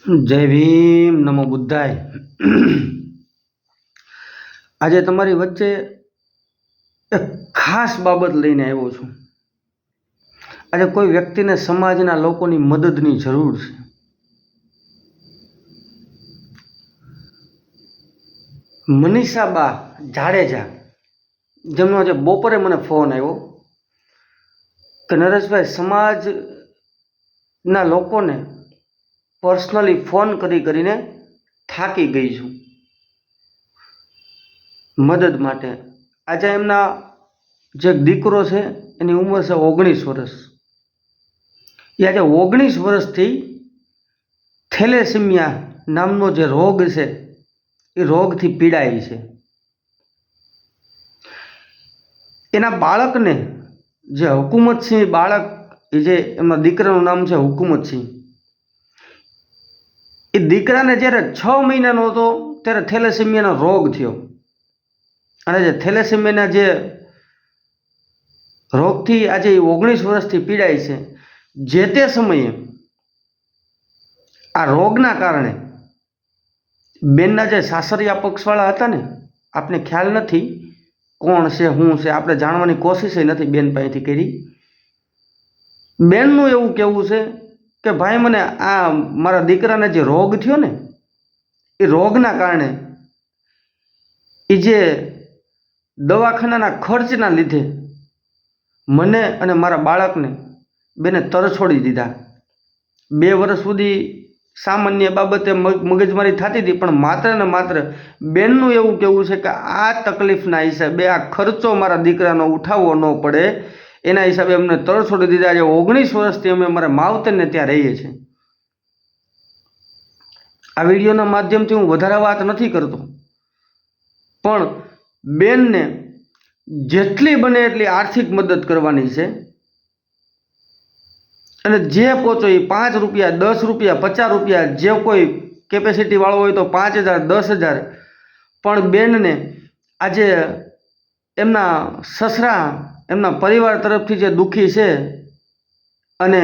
જય ભીમ નમો બુદ્ધાય. આજે તમારી વચ્ચે એક ખાસ બાબત લઈને આવ્યો છું. આજે કોઈ વ્યક્તિને સમાજના લોકોની મદદની જરૂર છે. મનીષાબા જાડેજા, જેમનો આજે બપોરે મને ફોન આવ્યો કે નરેશભાઈ, સમાજના લોકોને પર્સનલી ફોન કરી કરીને થાકી ગઈ છું. મદદ માટે. આજે એમના જે દીકરો છે, એની ઉંમર છે ઓગણીસ વર્ષ. એ આજે ઓગણીસ વર્ષથી થેલેસિમિયા નામનો જે રોગ છે, એ રોગથી પીડાય છે. એના બાળકને જે હુકુમતસિંહ બાળક, એ જે એમના દીકરાનું નામ છે હુકુમતસિંહ એ દીકરાને જ્યારે છ મહિનાનો હતો, ત્યારે થેલેસેમિયાનો રોગ થયો. અને જે થેલેસેમિયાના જે રોગથી આજે ઓગણીસ વર્ષથી પીડાય છે, જે તે સમયે આ રોગના કારણે બેનના જે સાસરિયા પક્ષવાળા હતા ને, આપને ખ્યાલ નથી કોણ છે શું છે, આપણે જાણવાની કોશિશ નથી બેન પાસેથી કરી. બેનનું એવું કહેવું છે કે ભાઈ મને આ મારા દીકરાને જે રોગ થયો ને, એ રોગના કારણે એ જે દવાખાનાના ખર્ચના લીધે મને અને મારા બાળકને બેને તરછોડી દીધા. બે વર્ષ સુધી સામાન્ય બાબતે મગ- મગજમારી થતી હતી, પણ માત્ર ને માત્ર બેનનું એવું કહેવું છે કે આ તકલીફના હિસાબે આ ખર્ચો મારા દીકરાનો ઉઠાવવો ન પડે એના હિસાબે અમને તળ છોડી દીધા. આજે ઓગણીસ વર્ષથી અમે અમારા માવતરને ત્યાં રહીએ છીએ. આ વિડીયોના માધ્યમથી હું વધારે વાત નથી કરતો. પણ બેનને જેટલી બને એટલી આર્થિક મદદ કરવાની છે. અને જે પહોંચો એ પાંચ રૂપિયા, દસ રૂપિયા, પચાસ રૂપિયા, જે કોઈ કેપેસિટીવાળો હોય તો પાંચ હજાર, દસ હજાર. પણ બેનને આજે એમના સસરા એમના પરિવાર તરફથી જે દુઃખી છે અને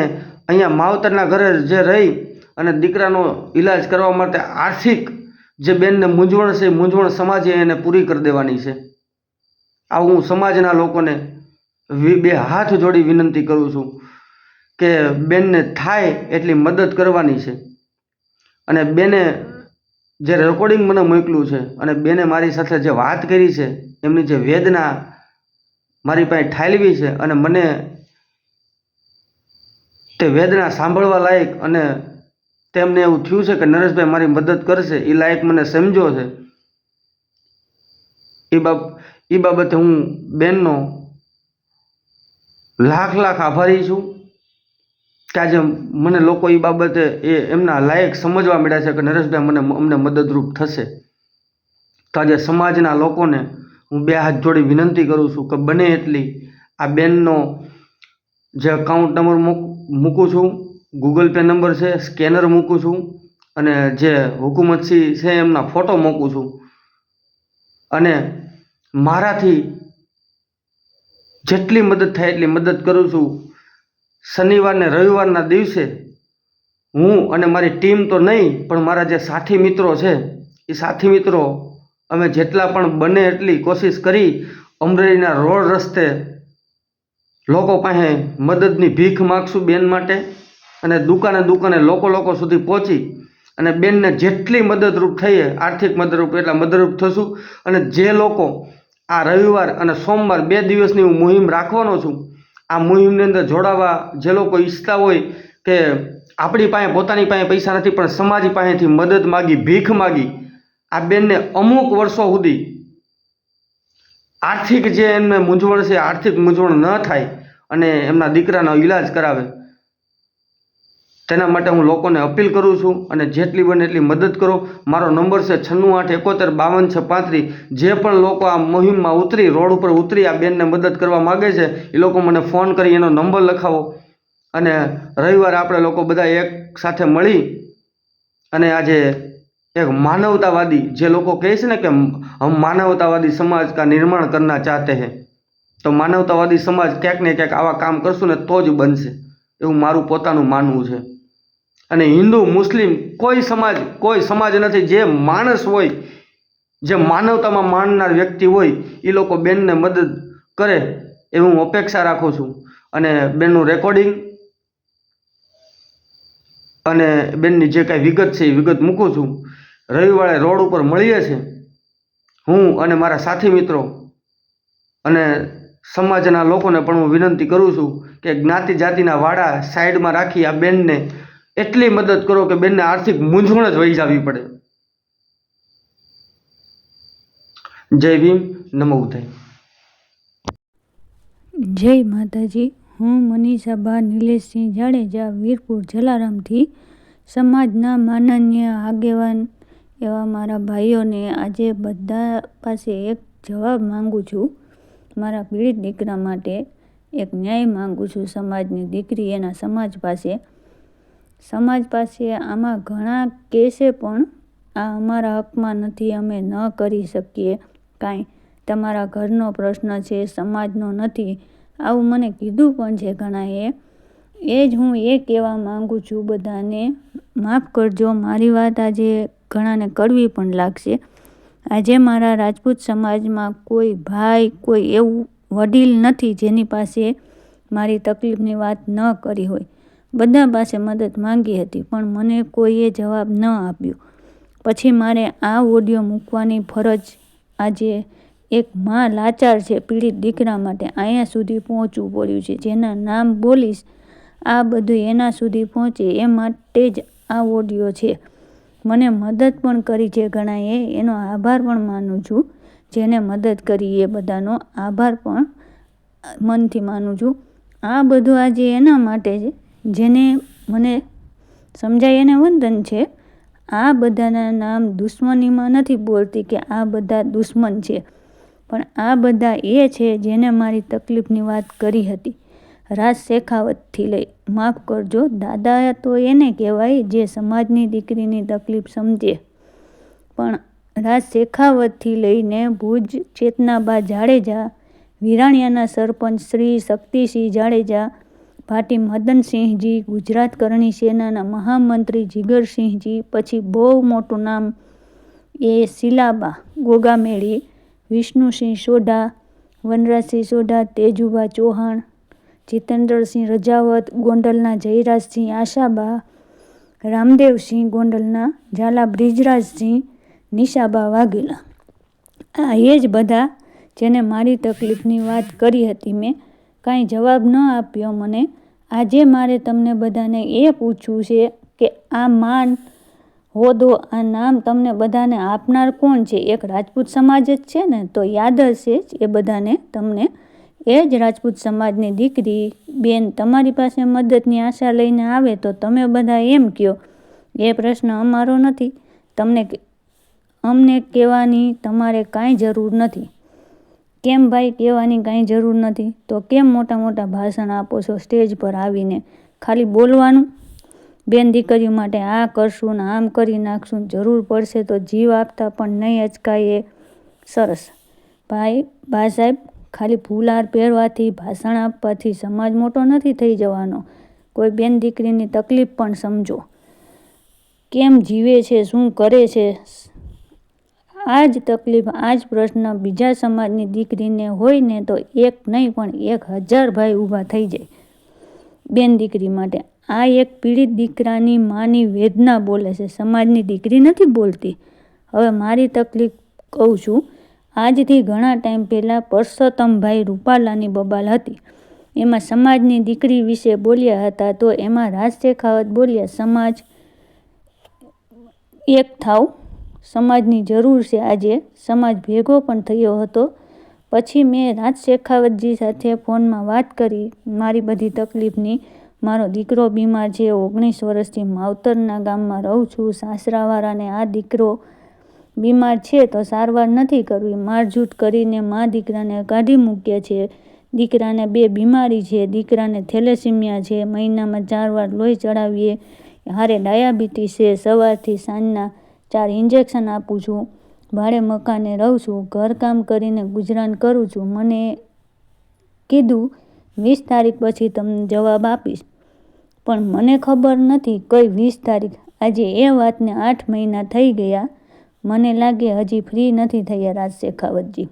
અહીંયા માવતરના ઘરે જે રહી અને દીકરાનો ઈલાજ કરવા માટે આર્થિક જે બેનને મૂંઝવણ છે મૂંઝવણ સમાજે એને પૂરી કરી દેવાની છે. આવું હું સમાજના લોકોને બે હાથ જોડી વિનંતી કરું છું કે બેનને થાય એટલી મદદ કરવાની છે. અને બેને જે રેકોર્ડિંગ મને મોકલ્યું છે અને બેને મારી સાથે જે વાત કરી છે, એમની જે વેદના મારી પાસે ઠાલવી છે અને મને તે વેદના સાંભળવા લાયક અને તેમને એવું થયું છે કે નરેશભાઈ મારી મદદ કરશે એ લાયક મને સમજો છે. એ બાબ એ બાબતે હું બેનનો લાખ લાખ આભારી છું કે આજે મને લોકો એ બાબતે એ એમના લાયક સમજવા મળ્યા છે કે નરેશભાઈ મને, અમને મદદરૂપ થશે. તો આજે સમાજના લોકોને હું બે હાથ જોડી વિનંતી કરું છું કે બને એટલી. આ બેનનો જે અકાઉન્ટ નંબર મૂક, મૂકું છું ગૂગલ પે નંબર છે સ્કેનર મૂકું છું અને જે હુકુમતસિંહ છે એમના ફોટો મૂકું છું. અને મારાથી જેટલી મદદ થાય એટલી મદદ કરું છું. શનિવારને રવિવારના દિવસે હું અને મારી ટીમ તો નહીં, પણ મારા જે સાથી મિત્રો છે, એ સાથી મિત્રો અમે જેટલા પણ બને એટલી કોશિશ કરી અમરેલીના રોડ રસ્તે લોકો પાસે મદદની ભીખ માગશું બેન માટે અને દુકાને દુકાને લોકો લોકો સુધી પહોંચી અને બેનને જેટલી મદદરૂપ થઈએ, આર્થિક મદદરૂપ એટલા મદદરૂપ થશું અને જે લોકો આ રવિવાર અને સોમવાર બે દિવસની હું મુહિમ રાખવાનો છું, આ મુહિમની અંદર જોડાવા જે લોકો ઈચ્છતા હોય કે આપણી પાસે પોતાની પાસે પૈસા નથી પણ સમાજ પાસેથી મદદ માગી, ભીખ માગી આ બેનને અમુક વર્ષો સુધી આર્થિક જે એમને મૂંઝવણ છે, આર્થિક મૂંઝવણ ન થાય અને એમના દીકરાનો ઈલાજ કરાવે, તેના માટે હું લોકોને અપીલ કરું છું અને જેટલી બને એટલી મદદ કરો. મારો નંબર છે છન્નું આઠ એકોતેર બાવન છ પાંત્રીસ. જે પણ લોકો આ મુહિમમાં ઉતરી, રોડ ઉપર ઉતરી આ બેનને મદદ કરવા માગે છે, એ લોકો મને ફોન કરી, એનો નંબર લખાવો. અને રવિવારે આપણે લોકો બધા એક સાથે મળી અને આજે એક માનવતાવાદી જે લોકો કહે છે ને કે હમ માનવતાવાદી સમાજ કા નિર્માણ કરના ચાહતે હે, તો માનવતાવાદી સમાજ ક્યાંક ને ક્યાંક આવા કામ કરશું ને તો જ બનશે, એવું મારું પોતાનું માનવું છે. અને હિન્દુ, મુસ્લિમ કોઈ સમાજ કોઈ સમાજ નથી, જે માણસ હોય, જે માનવતામાં માનનાર વ્યક્તિ હોય એ લોકો બેનને મદદ કરે એવી હું અપેક્ષા રાખું છું. અને બેનનું રેકોર્ડિંગ અને બેનની જે કાંઈ વિગત છે, એ વિગત મૂકું છું. રવિવારે રોડ ઉપર મળીએ છીએ. હું અને મારા સાથી મિત્રો અને સમાજના લોકોને પણ હું વિનંતી કરું છું કે જ્ઞાતિ જાતિના વાડા સાઈડમાં રાખી આ બેનને એટલી મદદ કરો કે બેનને આર્થિક મૂંઝવણ જ વહી જવી પડે. જય ભીમ, નમો ઉદય. જય માતાજી, હું મનીષાબા નિલેશસિંહ જાડેજા વીરપુર જલારામથી સમાજના માનનીય આગેવાન એવા મારા ભાઈઓને આજે બધા પાસે એક જવાબ માંગુ છું. મારા પીડિત દીકરા માટે એક ન્યાય માંગુ છું સમાજની દીકરી એના સમાજ પાસે. સમાજ પાસે આમાં ઘણા કેસે પણ આ અમારા હકમાં નથી, અમે ન કરી શકીએ. કાંઈ તમારા ઘરનો પ્રશ્ન છે, સમાજનો નથી, આવું મને કીધું પણ છે ઘણાએ. એ જ હું એ કહેવા માગું છું બધાને. માફ કરજો, મારી વાત આજે ઘણાને કડવી પણ લાગશે. આજે મારા રાજપૂત સમાજમાં કોઈ ભાઈ, કોઈ એવું વડીલ નથી જેની પાસે મારી તકલીફની વાત ન કરી હોય. બધા પાસે મદદ માંગી હતી, પણ મને કોઈએ જવાબ ન આપ્યો. પછી મારે આ ઓડિયો મૂકવાની ફરજ આજે એક માં લાચાર છે, પીડિત દીકરા માટે અહીંયા સુધી પહોંચવું પડ્યું છે. જેના નામ બોલીશ, આ બધું એના સુધી પહોંચે એ માટે જ આ ઓડિયો છે. મને મદદ પણ કરી છે ઘણાએ એનો આભાર પણ માનું છું. જેને મદદ કરી એ બધાનો આભાર પણ મનથી માનું છું. આ બધું આજે એના માટે છે, જેને મને સમજાય એને વંદન છે. આ બધાના નામ દુશ્મનીમાં નથી બોલતી કે આ બધા દુશ્મન છે. પણ આ બધા એ છે જેને મારી તકલીફની વાત કરી હતી. રાજ શેખાવતથી લઈ, માફ કરજો દાદા તો એને કહેવાય જે સમાજની દીકરીની તકલીફ સમજે. પણ રાજ શેખાવતથી લઈને ભુજ, ચેતનાબા જાડેજા, વિરાણિયાના સરપંચ શ્રી શક્તિસિંહ જાડેજા ભાટી મદનસિંહજી, ગુજરાત કરણી સેનાના મહામંત્રી જીગરસિંહજી, પછી બહુ મોટું નામ એ શિલાબા ગોગામેળી, વિષ્ણુસિંહ સોઢા, વનરાજસિંહ સોઢા તેજુબા ચૌહાણ જીતેન્દ્રસિંહ રજાવત, ગોંડલના જયરાજસિંહ આશાબા, રામદેવસિંહ ગોંડલના ઝાલા બ્રિજરાજસિંહ, નિશાબા વાઘેલા. આ એ જ બધા જેને મારી તકલીફની વાત કરી હતી મેં કાંઈ જવાબ ન આપ્યો મને. આજે મારે તમને બધાને એ પૂછવું છે કે આ માન, હોદો, આ નામ તમને બધાને આપનાર કોણ છે? એક રાજપૂત સમાજ જ છે ને? તો યાદ હશે જ એ બધાને તમને એ જ રાજપૂત સમાજની દીકરી બેન તમારી પાસે મદદની આશા લઈને આવે તો તમે બધા એમ કહો એ પ્રશ્ન અમારો નથી. તમને અમને કહેવાની તમારે કાંઈ જરૂર નથી. કેમ ભાઈ કહેવાની કાંઈ જરૂર નથી? તો કેમ મોટા મોટા ભાષણ આપો છો સ્ટેજ પર આવીને? ખાલી બોલવાનું? બેન દીકરીઓ માટે આ કરશું ને આમ કરી નાખશું. જરૂર પડશે તો જીવ આપતા પણ નહીં અચકાય એ સરસ. ભાઈ બા સાહેબ ખાલી ફૂલહાર પહેરવાથી, ભાષણ આપવાથી સમાજ મોટો નથી થઈ જવાનો. કોઈ બેન દીકરીની તકલીફ પણ સમજો. કેમ જીવે છે, શું કરે છે? આ જ તકલીફ, આ જ પ્રશ્ન બીજા સમાજની દીકરીને હોય ને તો એક નહીં, પણ એક હજાર ભાઈ ઊભા થઈ જાય. બેન દીકરી માટે. આ એક પીડિત દીકરાની માની વેદના બોલે છે. સમાજની દીકરી નથી બોલતી. હવે મારી તકલીફ કહું છું આજથી ઘણા ટાઈમ પહેલાં પરસોત્તમભાઈ રૂપાલાની બબાલ હતી. એમાં સમાજની દીકરી વિશે બોલ્યા હતા તો એમાં રાજ શેખાવત બોલ્યા, સમાજ એક થાવ. સમાજની જરૂર છે આજે. સમાજ ભેગો પણ થયો હતો. પછી મેં રાજ શેખાવતજી સાથે ફોનમાં વાત કરી. મારી બધી તકલીફની. મારો દીકરો બીમાર છે. ઓગણીસ વર્ષથી માવતરના ગામમાં રહું છું. સાસરાવાળાને આ દીકરો બીમાર છે તો સારવાર નથી કરવી. મારઝૂટ કરીને મા દીકરાને કાઢી મૂક્યા છે. દીકરાને બે બીમારી છે. દીકરાને થેલેસીમિયા છે. મહિનામાં ચાર વાર લોહી ચડાવીએ. હારે ડાયાબિટીસ છે. સવારથી સાંજના ચાર ઇન્જેક્શન આપું છું. ભાડે મકાને રહું છું. ઘરકામ કરીને ગુજરાન કરું છું. મને કીધું, વીસ તારીખ પછી તમને જવાબ આપીશ. પણ મને ખબર નથી કઈ વીસ તારીખ. આજે એ વાતને આઠ મહિના થઈ ગયા. મને લાગે હજી ફ્રી નથી થયા રાજ શેખાવતજી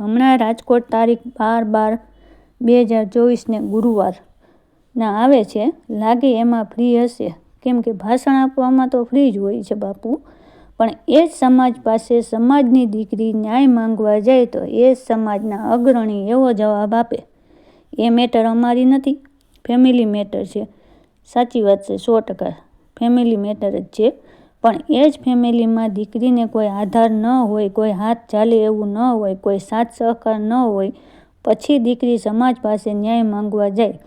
હમણાં રાજકોટ તારીખ બાર બાર બે હજાર ચોવીસને ગુરુવારના આવે છે. લાગે એમાં ફ્રી હશે. કેમ કે ભાષણ આપવામાં તો ફ્રી જ હોય છે બાપુ. પણ એ જ સમાજ પાસે સમાજની દીકરી ન્યાય માંગવા જાય તો એ જ સમાજના અગ્રણી એવો જવાબ આપે. એ મેટર અમારી નથી. ફેમિલી મેટર છે. સાચી વાત છે, સો ટકા. ફેમિલી મેટર જ છે. પણ એ જ ફેમિલીમાં દીકરીને કોઈ આધાર ન હોય, કોઈ હાથ ચાલે એવું ન હોય, કોઈ સાથ સહકાર ન હોય, પછી દીકરી સમાજ પાસે ન્યાય માંગવા જાય.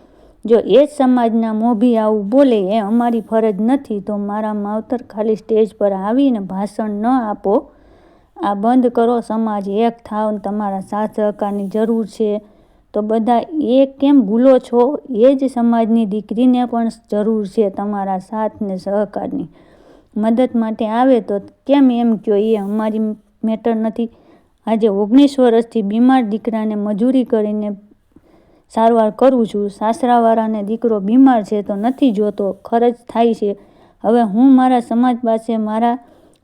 જો એ જ સમાજના મોભી આવું બોલે, એ અમારી ફરજ નથી, તો મારા માવતર ખાલી સ્ટેજ પર આવીને ભાષણ ન આપો. આ બંધ કરો, સમાજ એક થાવ, તમારા સાથ સહકારની જરૂર છે. તો બધા એ કેમ ભૂલો છો? એ જ સમાજની દીકરીને પણ જરૂર છે તમારા સાથ ને સહકારની. મદદ માટે આવે તો કેમ એમ કહો એ અમારી મેટર નથી. આજે ઓગણીસ વર્ષથી બીમાર દીકરાને મજૂરી કરીને સારવાર કરું છું. સાસરાવાળાને દીકરો બીમાર છે તો નથી જોતો. ખર્ચ થાય છે. હવે હું મારા સમાજ પાસે મારા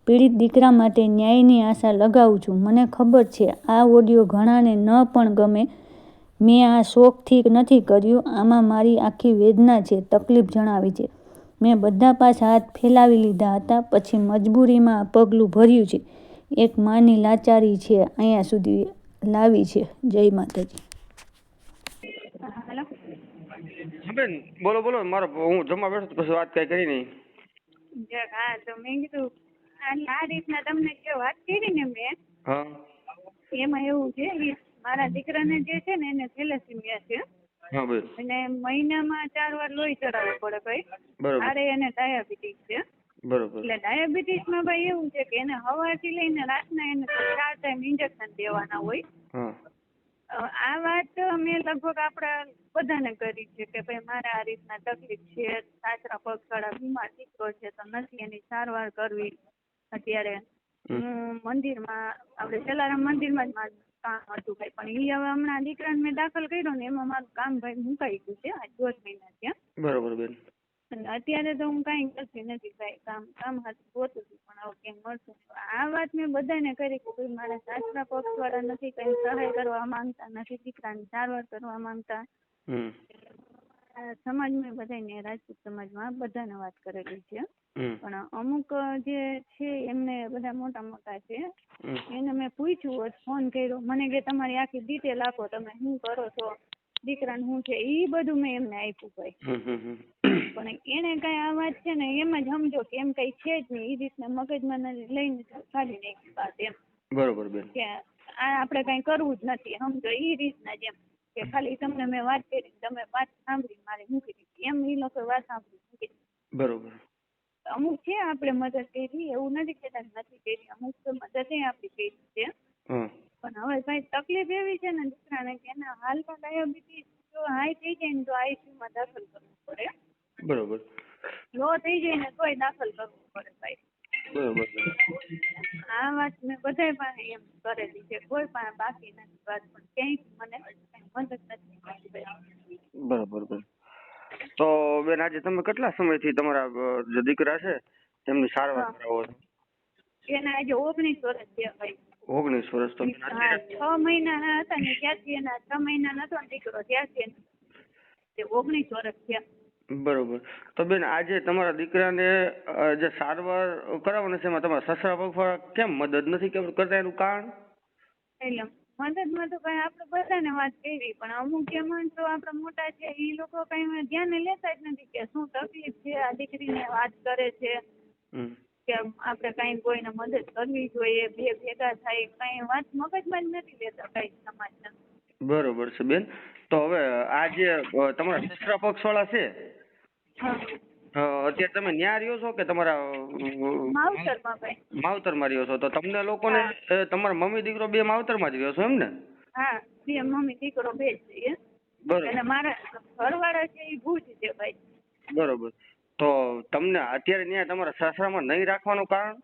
પીડિત દીકરા માટે ન્યાયની આશા લગાવું છું. મને ખબર છે, આ ઓડિયો ઘણાને ન પણ ગમે. મેં આ શોખથી નથી કર્યું. આમાં મારી આખી વેદના છે, તકલીફ જણાવી છે. મેં બધા પાછા હાથ ફેલાવી લીધા હતા પછી મજબૂરીમાં આ પગલું ભર્યું છે. એક માની લાચારી છે અહીંયા સુધી લાવી છે. જય માતાજી. બેન બોલો બોલો. મારો હું જમવા બેઠો પછી વાત કઈ કરી નહીં. હા તો મેં કીધું આ રીતના તમને જે વાત કરી ને મેં હા. એમાં એવું છે મારા દીકરાને જે છે ને એને થેલેસીમિયા છે. અને મહિનામાં ચાર વાર લોહી ચડાવવું પડે ભાઈ. મારે આરે એને ડાયાબિટીસ છે. બરોબર. એટલે ડાયાબિટીસમાં ભાઈ એવું છે કે એને હવાથી લઈને રાતના એને ચાર ટાઈમ ઇન્જેક્શન દેવાના હોય. આ વાત મેં લગભગ આપણા બધાને કરી છે કે ભાઈ મારે આ રીતના તકલીફ છે. સાચરા પગવાળા બીમાર દીકરો છે તો નથી એની સારવાર કરવી. અત્યારે હું મંદિરમાં આપણે જલારામ મંદિરમાં જ મારું કામ હતું ભાઈ. પણ એ હવે હમણાં દીકરાને મેં દાખલ કર્યો ને એમાં મારું કામ ભાઈ મુકાઈ ગયું છે દોઢ મહિના થયા. બરોબર બેન. અને અત્યારે તો હું કાંઈ કરતી નથી ભાઈ. કામ કામ હાથું ગોતું છું પણ હવે ક્યાંય મળતું નથી. આ વાત મેં બધાને કરી કે ભાઈ મારા સાસરા પક્ષવાળા નથી કંઈ સહાય કરવા માંગતા નથી દીકરાની સારવાર કરવા માંગતા. સમાજ મેં સમાજમાં બધાને રાજપૂત સમાજમાં બધાને વાત કરેલી છે. પણ અમુક જે છે એમને બધા મોટા મોટા છે. એને મેં પૂછ્યું હોત ફોન કર્યો. મને કે તમારી આખી ડિટેલ આપો તમે શું કરો છો? દીકરાને શું છે? એ બધું મેં એમને આપ્યું ભાઈ. પણ એને કઈ આ વાત છે ને એમ જ સમજો કે એમ કઈ છે જ નહીં. એ રીતના મગજમાં લઈને કાઢી નાખી વાત એમ. બરોબર બેન. કે આ આપણે કઈ કરવું જ નથી સમજો? એ રીતના જ એમ. કે ખાલી તમને મેં વાત કરી તમે વાત સાંભળી મારે મૂકી દીધી એમ એ લોકો વાત સાંભળી મૂકી દીધી બરોબર. અમુક છે આપણે મદદ કરી એવું નથી કેતા કે નથી કરી અમુક તો મદદ આપણી કરી છે. પણ હવે ભાઈ તકલીફ એવી છે ને દીકરાને કે એના હાલમાં ડાયાબિટીસ જો હાઈ થઈ જાય ને તો આઈસીયુમાં દાખલ કરવું પડે. બરોબર. લો થઈ જાય ને તોય દાખલ કરવું પડે ભાઈ. બરોબર. આ વાત મેં બધાય પાસે એમ કરેલી છે. કોઈ પણ બાકી નથી વાત પણ ક્યાંય મને કાંઈ મદદ નથી બરાબર. તો બેન આજે તમે કેટલા સમયથી તમારા જે દીકરા છે તેમની સારવાર કરાવો છો? એના આજે ઓગણીસ વર્ષ થયા ભાઈ ઓગણીસ વર્ષ તો છ મહિના હતા ને ત્યારથી એના છ મહિના નતો દીકરો ત્યારથી ઓગણીસ વર્ષ થયા. બરોબર. તો બેન આજે તમારા દીકરાને જે સારવાર કરાવવાની છે એમાં તમારા સસરા પગવાળા કેમ મદદ નથી કેમ કરતા એનું કારણ? મદદમાં તો કઈ આપણે બધાને વાત કરી પણ અમુક જે માણસો આપણા મોટા છે એ લોકો કઈ ધ્યાને લેતા જ નથી કે શું તકલીફ છે આ દીકરીને વાત કરે છે. કે આપણે કાંઈ કોઈને મદદ કરવી જોઈએ બે ભેગા થાય કાંઈ વાત મગજમાં જ નથી લેતા કાંઈ સમાજના. બરોબર છે બેન. તો હવે આ જે તમારા તમારા પક્ષ વાળા છે? અત્યારે તમે ન્યા રહ્યો છો કે તમારા માવતરમાં રહ્યો છો? તો તમને લોકોને તમારા મમ્મી દીકરો બે માવતરમાં જ રહ્યો છો એમ ને? હા બે મમ્મી દીકરો બે જ બરોબર. અને મારા ઘરવાળા છે એ ભુજ છે ભાઈ. બરોબર. તો તમને અત્યારે ત્યાં તમારા સાસરામાં નહીં રાખવાનું કારણ?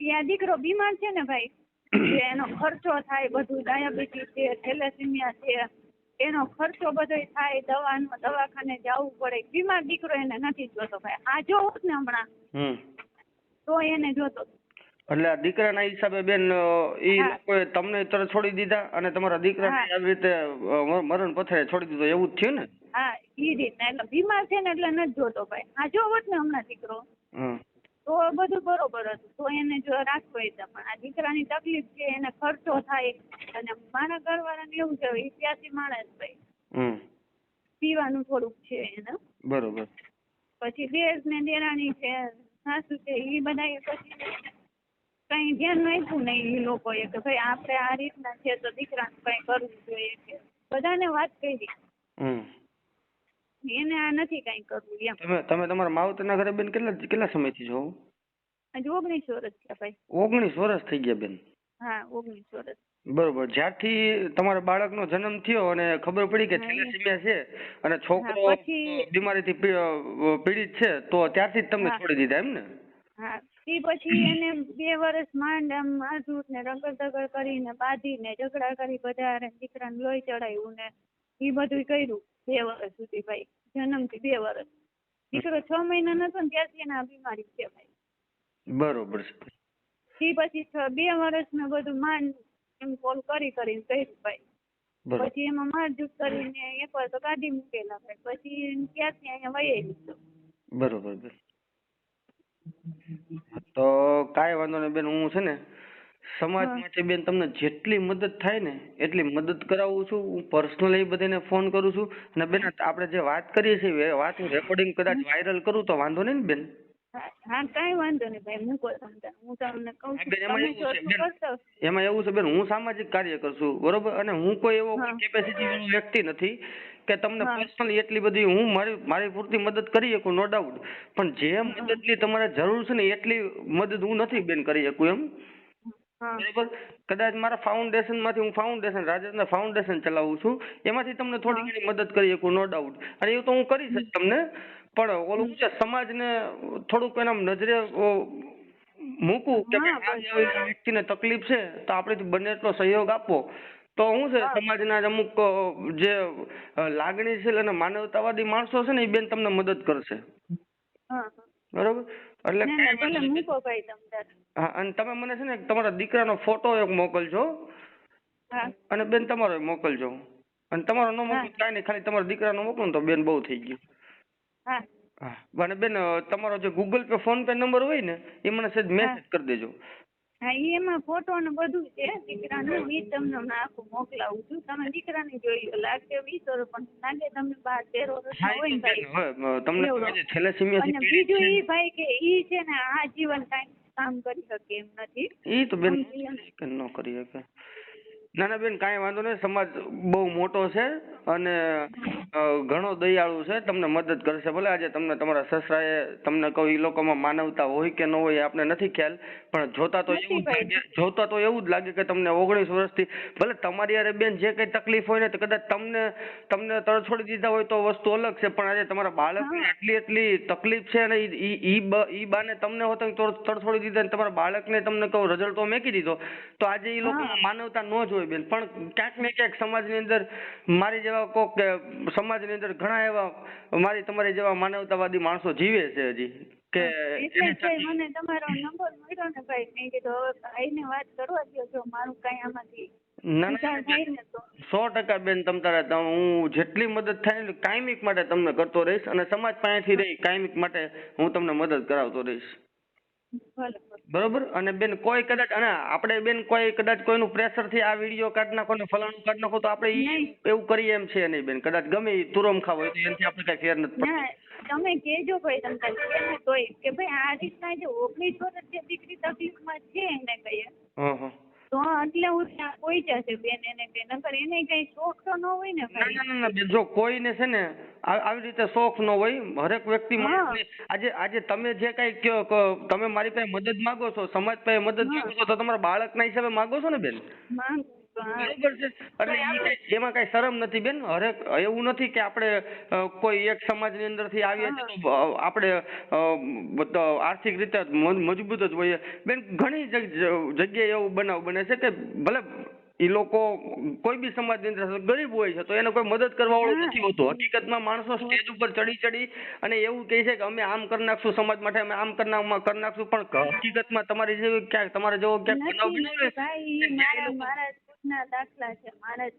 ત્યાં દીકરો બીમાર છે ને ભાઈ. એનો ખર્ચો થાય બધું ડાયાબિટીસ છે થેલેસીમિયા છે એનો ખર્ચો બધો થાય દવાનો દવાખાને જવું પડે. બીમાર દીકરો એને નથી જોતો ભાઈ. આ જો હોત ને હમણાં. તો એને જોતો. એટલે આ દીકરાના હિસાબે બેન ઈ લોકોએ તમને તરત છોડી દીધા અને તમારા દીકરાને આવી રીતે મરણ પથારે છોડી દીધો. એવું જ થયું ને? હા ઈ રીતના એટલે બીમાર છે ને એટલે નથી જોતો ભાઈ. આ જો હોત ને હમણાં દીકરો. હમ. તો બધું બરોબર હતું. તો એને જો રાખવો હતો પણ આ દીકરાની તકલીફ છે એને ખર્ચો થાય. અને મારા ઘરવાળાને એવું છે એ ત્યાંથી માણસ ભાઈ. પીવાનું થોડુંક છે એને. બરોબર. પછી દેશ ને દેરાણી છે સાસુ છે એ બધા પછી કઈ ધ્યાન આપ્યું નહીં એ લોકોએ કે ભાઈ આપણે આ રીતના છે તો દીકરાને કઈ કરવું જોઈએ કે. બધાને વાત કરી. એને આ નથી કઈ કરવું એમ. તમે તમે તમારા માવતરના ઘરે બેન કેટલા કેટલા સમયથી છો? હજુ ઓગણીસ વર્ષ થયા ભાઈ. ઓગણીસ વર્ષ થઈ ગયા બેન? હા ઓગણીસ વર્ષ બરોબર જ્યારથી તમારા બાળકનો જન્મ થયો અને ખબર પડી કે થેલેસેમિયા છે અને છોકરો બીમારીથી પીડિત છે તો ત્યારથી જ તમને છોડી દીધા એમ ને? હા એ પછી એને બે વર્ષ માંડ આમ માથું ને રગડ દગડ કરીને બાંધીને ઝઘડા કરી બધા દીકરાને લોહી ચડાવ્યું ને એ બધું કર્યું. બે વર્ષ સુધી ભાઈ જન્મથી બે વર્ષ દીકરો છ મહિના નતો ને ત્યારથી એને આ બીમારી છે ભાઈ બરોબર છે. પછી છ બે વર્ષ મેં બધું માંડ એમ કોલ કરી કરીને કર્યું ભાઈ. પછી એમાં મારઝૂટ કરીને એક વાર તો કાઢી મૂકેલા ભાઈ. પછી ત્યારથી અહીંયા વહી લીધો. બરોબર તો કાંઈ વાંધો નહીં બેન હું છે ને સમાજ માટે બેન તમને જેટલી મદદ થાય ને એટલી મદદ કરાવું છું. હું પર્સનલી બધાને ફોન કરું છું. અને બેન આપણે જે વાત કરીએ છીએ એ વાત રેકોર્ડિંગ કદાચ વાયરલ કરું તો વાંધો નહીં ને બેન? હા હા કાંઈ વાંધો નહીં ભાઈ મૂકો હું તમને કહું હા, છું બેન, એમાં એવું છે, બેન. છે હું સામાજિક કાર્ય કરશું બરોબર? અને હું કોઈ એવો કેપેસિટી વાળો વ્યક્તિ નથી કે તમને પર્સનલી એટલી બધી હું મારી મારી પૂરતી મદદ કરી શકું નો ડાઉટ પણ જે મદદની તમારે જરૂર છે ને એટલી મદદ હું નથી બેન કરી શકું એમ. બરોબર કદાચ મારા ફાઉન્ડેશનમાંથી હું ફાઉન્ડેશન રાજેન્દ્ર ફાઉન્ડેશન ચલાવું છું. એમાંથી તમને થોડી ઘણી મદદ કરી શકું નો ડાઉટ અને એ તો હું કરીશ જ તમને પણ ઓલું શું છે સમાજને થોડુંક એના નજરે મૂકું કે વ્યક્તિને તકલીફ છે તો આપણે બને એટલો સહયોગ આપવો. તો હું છે. સમાજના અમુક જે લાગણી લાગણીશીલ અને માનવતાવાદી માણસો છે ને એ બેન તમને મદદ કરશે. બરોબર? એટલે હા અને તમે મને છે ને તમારા દીકરાનો ફોટો એક મોકલજો. અને બેન તમારો મોકલજો. અને તમારો ન મોકલો. કાંઈ નહીં ખાલી તમારા દીકરાનો મોકલો તો બેન બહુ થઈ ગયું. હા. અને બેન તમારો જે Google pay phone pay number હોય ને એ મને સહેજ મેસેજ કરી દેજો. હા એમાં ફોટો ને બધું છે. દીકરાનું ઈ તમને હું આખું મોકલાવું છું. તમે દીકરાને જોઈ લો. લાગશે વીસ વર્ષ પણ લાગે તમને બાર તેર વર્ષ એ હોય ને તમને અને બીજું ઈ ભાઈ કે ઈ છે ને આ જીવન કાંઈ કામ કરી શકે એમ નથી. એ તો બેન ન. કરી શકે. ના ના બેન કાંઈ વાંધો નહીં સમાજ બહુ મોટો છે. અને ઘણો દયાળુ છે તમને મદદ કરશે. ભલે આજે તમને તમારા સસરાએ તમને કહું એ લોકોમાં માનવતા હોય કે ન હોય આપણે નથી ખ્યાલ પણ જોતા તો એવું જ લાગે જોતા તો એવું જ લાગે કે તમને ઓગણીસ વર્ષથી ભલે તમારી યારે બેન જે કઈ તકલીફ હોય ને તો કદાચ તમને તમને તરત છોડી દીધા હોય તો વસ્તુ અલગ છે પણ આજે તમારા બાળકને. આટલી એટલી તકલીફ છે અને ઈ ઈ- બાને તમને હોત તો તરત છોડી દીધા ને તમારા બાળકને તમને કહું રઝળતો મેકી દીધો તો આજે એ લોકોમાં માનવતા ન જ હોય બેન. પણ ક્યાંક ને ક્યાંક સમાજની અંદર મારી જેવા કોક સમાજની અંદર ઘણા એવા મારી તમારી જેવા માનવતાવાદી માણસો જીવે છે હજી કે મને તમારો નંબર મળ્યો ને ભાઈ મેં કીધું હવે ભાઈને વાત કરવા દો જો મારું કઈ આમાંથી સો ટકા બેન તમ તારે હું જેટલી મદદ થાય ને કાયમિક માટે તમને કરતો રહીશ અને સમાજ પાસેથી રહી કાયમિક માટે હું તમને મદદ કરાવતો રહીશ. ભલે. બરોબર? અને બેન કોઈ કદાચ અને આપણે બેન કોઈ કદાચ કોઈનું પ્રેશરથી આ વીડિયો કાઢ નાખો ને ફલાણું કાઢ નાખો તો આપણે ઈ એવું કરીએ એમ છે નહીં બેન. કદાચ ગમે ઈ તુરમ ખાવ હોય તો એનાથી આપણે કઈ ફેર નથી પડતો. તમે કહેજો ભાઈ તમને કે તોય કે ભાઈ આ રીતના જે ઓગણીસ વર્ષ જે દીકરી તકલીફમાં છે એને કહીએ. હં હં. તો એટલે હું ત્યાં પહોંચ્યા છે બેન એને કે નકર એને કઈ શોખ તો ન હોય ને ના ના ના બેન જો કોઈને છે ને આવી રીતે શોખ ન હોય હરેક વ્યક્તિ. આજે આજે તમે જે કઈ કયો તમે મારી પાસે મદદ માંગો છો સમાજ પાસે મદદ. માંગો છો તો તમારા બાળકના હિસાબે માંગો છો ને બેન. બરોબર છે. એટલે ઈ એમાં કઈ શરમ નથી બેન. હરેક એવું નથી કે આપણે કોઈ એક સમાજની અંદરથી આવીએ છીએ તો આપણે આર્થિક રીતે મજબૂત જ હોઈએ. બેન ઘણી જગ્યાએ એવું બનાવ બને છે કે ભલે એ લોકો કોઈ બી સમાજની અંદર ગરીબ હોય છે તો એને કોઈ મદદ કરવા વાળું. નથી હોતું. હકીકતમાં માણસો સ્ટેજ ઉપર ચડી ચડી અને એવું કહે છે કે અમે આમ કરી નાખશું સમાજ માટે અમે આમ કરી નાખ- કરી નાખશું. પણ હકીકતમાં તમારી જેવી ક્યાંક તમારા જેવો ક્યાંક બનાવ ને દાખલા છે મારા જ.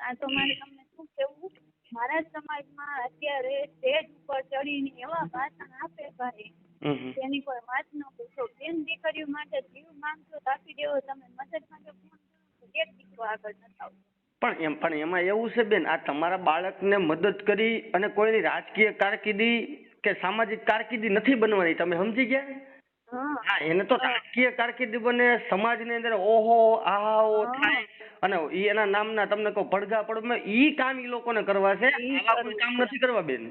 આ તો મારે તમને શું કેવું મારા સમાજમાં અત્યારે સ્ટેજ ઉપર ચડીને એવા ભાષણ આપે ભાઈ. તેની કોઈ વાત ન પૂછો. બેન દીકરીઓ માટે જીવ માંગશો તો આપી દેવો. તમે મદદ માટે ફોન કરો એક દીકરો આગળ નથી આવતો પણ એમ પણ એમાં એવું છે બેન આ તમારા બાળકને મદદ કરી અને કોઈની રાજકીય કારકિર્દી કે સામાજિક કારકિર્દી નથી બનવાની. તમે સમજી ગયા? હા. એને તો રાજકીય કારકિર્દી બને સમાજની અંદર ઓહો આહો. થાય. અને ઈ એના નામના તમને કહું પડઘા પડમાં ઈ કામ ઈ લોકોને કરવા છે આવા કોઈ કામ નથી કરવા બેન.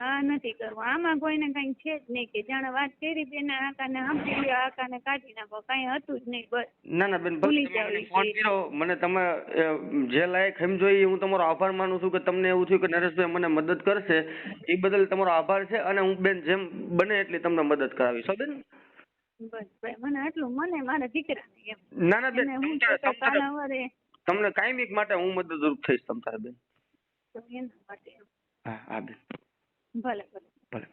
હા નથી કરવું. આમાં કોઈને કઈ છે જ નહીં કે જાણે વાત કરી બેન આ કાને સાંભળી લ્યો આ કાને કાઢી નાખો કઈ હતું જ નહીં બસ. ના ના બેન ભૂલી જાવ ફોન કર્યો મને તમે જે લાયક સમજો ઈ હું તમારો આભાર માનું છું કે તમને એવું થયું કે નરેશભાઈ મને મદદ કરશે. એ બદલ તમારો આભાર છે અને હું બેન જેમ બને એટલી તમને મદદ કરાવીશ. બેન? બસ ભાઈ મને આટલું મને મારા દીકરાને એમ. ના ના બેન હું તમને કાયમિક માટે હું મદદરૂપ થઈશ તમ તારે બેન. તો એના માટે. હા હા બેન. ભલે ભલે. ભલે.